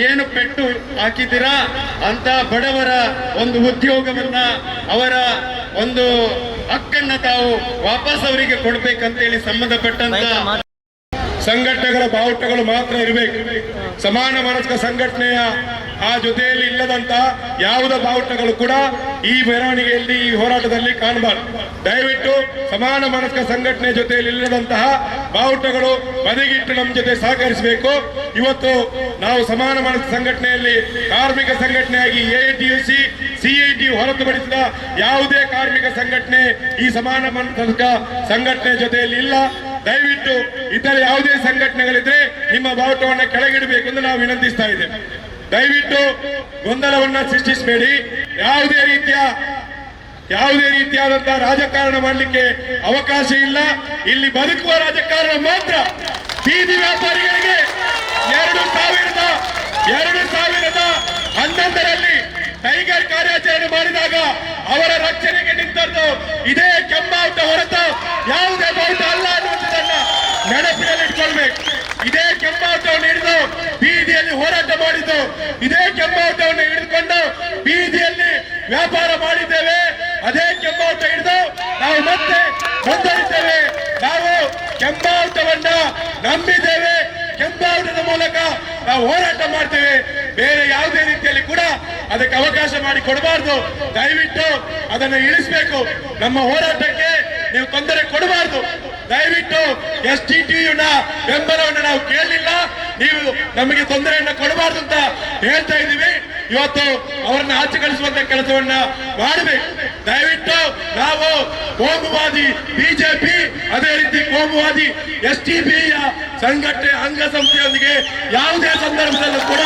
ಏನು ಪೆಟ್ಟು ಹಾಕಿದ್ದೀರಾ ಅಂತ ಬಡವರ ಒಂದು ಉದ್ಯೋಗವನ್ನ ಅವರ ಒಂದು ಹಕ್ಕನ್ನ ತಾವು ವಾಪಸ್ ಅವರಿಗೆ ಕೊಡ್ಬೇಕಂತೇಳಿ ಸಂಬಂಧಪಟ್ಟಂತ ಸಂಘಟನೆಗಳ ಬಾವುಟಗಳು ಮಾತ್ರ ಇರಬೇಕು. ಸಮಾನ ಮನಸ್ಕ ಸಂಘಟನೆಯ ಆ ಜೊತೆಯಲ್ಲಿ ಇಲ್ಲದಂತ ಯಾವುದೇ ಬಾವುಟಗಳು ಕೂಡ ಈ ಮೆರವಣಿಗೆಯಲ್ಲಿ, ಈ ಹೋರಾಟದಲ್ಲಿ ಕಾಣಬಾರದು. ದಯವಿಟ್ಟು ಸಮಾನ ಮನಸ್ಕ ಸಂಘಟನೆ ಜೊತೆಯಲ್ಲಿ ಇಲ್ಲದಂತಹ ಬಾವುಟಗಳು ಬದಿಗಿಟ್ಟು ನಮ್ಮ ಜೊತೆ ಸಹಕರಿಸಬೇಕು. ಇವತ್ತು ನಾವು ಸಮಾನ ಮನಸ್ಕ ಸಂಘಟನೆಯಲ್ಲಿ ಕಾರ್ಮಿಕ ಸಂಘಟನೆಯಾಗಿ ಎಐಟಿಯುಸಿ ಸಿಐಟಿ ಹೊರತುಪಡಿಸಿದ ಯಾವುದೇ ಕಾರ್ಮಿಕ ಸಂಘಟನೆ ಈ ಸಮಾನ ಮನಸ್ಕ ಸಂಘಟನೆ ಜೊತೆಯಲ್ಲಿ ಇಲ್ಲ. ದಯವಿಟ್ಟು ಇತರ ಯಾವುದೇ ಸಂಘಟನೆಗಳಿದ್ರೆ ನಿಮ್ಮ ಬಾವುಟವನ್ನು ಕೆಳಗಿಡಬೇಕು ಎಂದು ನಾವು ವಿನಂತಿಸ್ತಾ ಇದ್ದೇವೆ. ದಯವಿಟ್ಟು ಗೊಂದಲವನ್ನ ಸೃಷ್ಟಿಸಬೇಡಿ. ಯಾವುದೇ ರೀತಿಯ, ಯಾವುದೇ ರೀತಿಯಾದಂತಹ ರಾಜಕಾರಣ ಮಾಡಲಿಕ್ಕೆ ಅವಕಾಶ ಇಲ್ಲ. ಇಲ್ಲಿ ಬದುಕುವ ರಾಜಕಾರಣ ಮಾತ್ರ ಬೀದಿ ವ್ಯಾಪಾರಿಗಳಿಗೆ ಎರಡು ಸಾವಿರದ ಎರಡು ಸಾವಿರದ ಹನ್ನೊಂದರಲ್ಲಿ ಟೈಗರ್ ಕಾರ್ಯಾಚರಣೆ ಮಾಡಿದಾಗ ಅವರ ರಕ್ಷಣೆಗೆ ನಿಂತದ್ದು ಇದೇ ಕೆಂಬಾವುಟ ಹೊರತು ಯಾವುದೇ ಬಾವುಟ ಅಲ್ಲ ಅನ್ನುವಂಥದ್ದನ್ನ ನೆನಪಿನಲ್ಲಿಟ್ಕೊಳ್ಬೇಕು ಇದೇ ಕೆಂಬಾಟವನ್ನು ಹಿಡಿದು ಬೀದಿಯಲ್ಲಿ ಹೋರಾಟ ಮಾಡಿದ್ದು, ಇದೇ ಕೆಂಬಾಟವನ್ನು ಹಿಡಿದುಕೊಂಡು ಬೀದಿಯಲ್ಲಿ ವ್ಯಾಪಾರ ಮಾಡಿದ್ದೇವೆ. ಅದೇ ಕೆಂಬಾಟ ಹಿಡಿದು ನಾವು ಮತ್ತೆ ಮುಂದುವರಿದ್ದೇವೆ ನಾವು ಕೆಂಬಾಟವನ್ನ ನಂಬಿದ್ದೇವೆ. ಕೆಂಬಾಟದ ಮೂಲಕ ನಾವು ಹೋರಾಟ ಮಾಡ್ತೇವೆ. ಬೇರೆ ಯಾವುದೇ ರೀತಿಯಲ್ಲಿ ಕೂಡ ಅದಕ್ಕೆ ಅವಕಾಶ ಮಾಡಿ ಕೊಡಬಾರ್ದು. ದಯವಿಟ್ಟು ಅದನ್ನು ಇಳಿಸಬೇಕು. ನಮ್ಮ ಹೋರಾಟಕ್ಕೆ ನೀವು ತೊಂದರೆ ಕೊಡಬಾರ್ದು. ದಯವಿಟ್ಟು ಎಸ್ ಟಿ ಟಿಯುನ ಬೆಂಬಲವನ್ನು ನಾವು ಕೇಳಲಿಲ್ಲ. ನೀವು ನಮಗೆ ತೊಂದರೆಯನ್ನು ಕೊಡಬಾರ್ದು ಅಂತ ಹೇಳ್ತಾ ಇದ್ದೀವಿ. ಇವತ್ತು ಅವರನ್ನ ಆಚೆ ಕಳಿಸುವಂತ ಕೆಲಸವನ್ನ ಮಾಡಬೇಕು. ದಯವಿಟ್ಟು ನಾವು ಕೋಮುವಾದಿ ಬಿಜೆಪಿ, ಅದೇ ರೀತಿ ಕೋಮುವಾದಿ ಎಸ್ ಟಿ ಯ ಸಂಘಟನೆ ಅಂಗಸಂಸ್ಥೆಯೊಂದಿಗೆ ಯಾವುದೇ ಸಂದರ್ಭದಲ್ಲೂ ಕೂಡ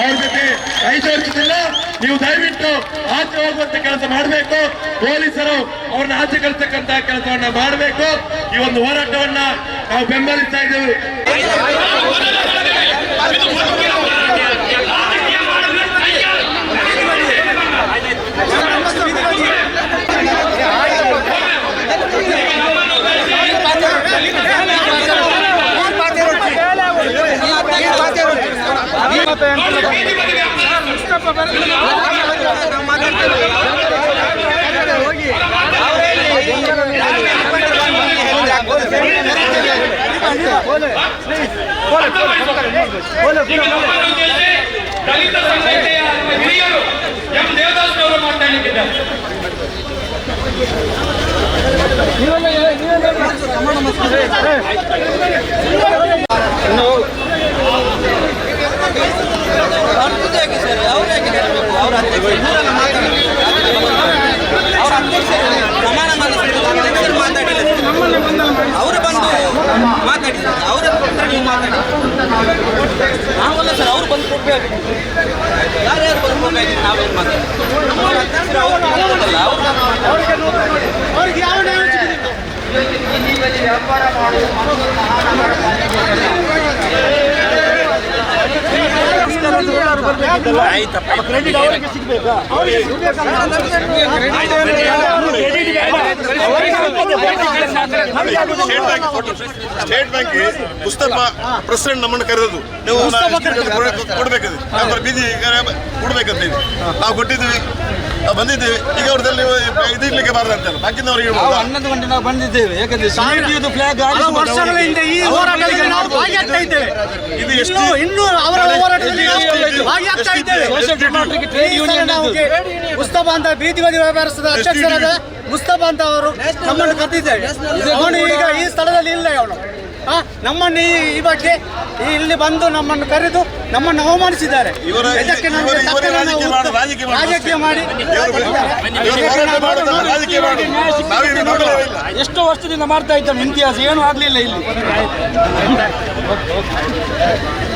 ಅವ್ರ ಜೊತೆ ಕೈ ಜೋಡಿಸುತ್ತಿಲ್ಲ. ನೀವು ದಯವಿಟ್ಟು ಆಚೆ ಹೋಗುವಂತ ಕೆಲಸ ಮಾಡಬೇಕು. ಪೊಲೀಸರು ಅವ್ರನ್ನ ಆಚೆ ಕಳಿಸ್ತಕ್ಕಂತ ಕೆಲಸವನ್ನ ಮಾಡಬೇಕು. ಈ ಒಂದು ಹೋರಾಟವನ್ನ ನಾವು ಬೆಂಬಲಿಸ್ತಾ ಇದ್ದೇವೆ. ದಲಿತ ಸಂಘಟನೆಯ ಹಿರಿಯರು ಎಂ ದೇವದಾಸ್ ಅವರು ಮಾತನಾಡಲಿದ್ದಾರೆ ಅರ್ಥದಾಗಿ ಸರ್ ಅವ್ರು ಅವ್ರ ಅವ್ರ ಅವರು ಬಂದು ಮಾತಾಡಿದ್ರು ಅವರ ನೀವು ಮಾತಾಡಿ. ನಾವಲ್ಲ ಸರ್ ಅವ್ರು ಬಂದು ಕೊಡಬೇಕು ಯಾರ್ಯಾರು ಬಂದು ಕೊಡಬೇಕು ನಾವೇನು ಮಾತಾಡಿ ಅವ್ರ ಅಧ್ಯಕ್ಷರು ಅವ್ರು ಮಾತಾಡಲ್ಲ ಅವ್ರಿಗೆ ಯಾವ ಆಯ್ತಪ್ಪ ಕ್ರೆಡಿಟ್ ಅವರಿಗೆ ಸಿಗ್ಬೇಕಾ. ಸ್ಟೇಟ್ ಬ್ಯಾಂಕ್ ಸ್ಟೇಟ್ ಬ್ಯಾಂಕ್ ಪುಸ್ತಕ ಪ್ರೆಸಿಡೆಂಟ್ ನಮ್ಮನ್ನು ಕರೆದದ್ದು. ನೀವು ಕೊಡ್ಬೇಕು ನಮ್ಮ ಬೀದಿ ಕೊಡ್ಬೇಕಂತ ಹೇಳಿ ನಾವು ಕೊಟ್ಟಿದ್ದೀವಿ. ನಾವು ಬಂದಿದ್ದೀವಿ. ಈಗ ಅವ್ರದಲ್ಲಿ ಇದಿರ್ಲಿಕ್ಕೆ ಇರ್ಲಿಕ್ಕೆ ಬಾಕಿ ಬಾಕಿನವ್ರಿಗೆ ಹನ್ನೊಂದು ಗಂಟೆ ನಾವು ಬಂದಿದ್ದೇವೆ. ಯಾಕಂದ್ರೆ ಸಿಐಟಿಯದು ಫ್ಲಾಗ್ ವರ್ಷಗಳಿಂದ ಈ ಹೋರಾಟದಲ್ಲಿ ನಾವು ಭಾಗಿಯಾಗ್ತಾ ಇದ್ದೇವೆ ಇದು ಎಷ್ಟು ಇನ್ನು ಇನ್ನೂ ಅವರ ಹೋರಾಟದಲ್ಲಿ ಮುಸ್ತಫಾ ಅಂತ ಬೀದಿ ಬದಿ ವ್ಯಾಪಾರಸ್ಥದ ಅಧ್ಯಕ್ಷರಾದ ಮುಸ್ತಫಾ ಅಂತ ಅವರು ನಮ್ಮನ್ನು ಕರೆದಿದ್ದಾರೆ. ಅವನು ಈಗ ಈ ಸ್ಥಳದಲ್ಲಿ ಇಲ್ಲ ಅವನು. ಹಾ ನಮ್ಮನ್ನು ಈ ಬಗ್ಗೆ ಇಲ್ಲಿ ಬಂದು ನಮ್ಮನ್ನು ಕರೆದು ನಮ್ಮನ್ನು ಅವಮಾನಿಸಿದ್ದಾರೆ. ಇವರ- ಇದಕ್ಕೆ ರಾಜಕೀಯ ಮಾಡು- ಎಷ್ಟು ವರ್ಷದಿಂದ ಮಾಡ್ತಾ ಇದ್ದಾನೆ ಇತಿಹಾಸ ಏನು ಆಗ್ಲಿಲ್ಲ ಇಲ್ಲಿ. 我我踩你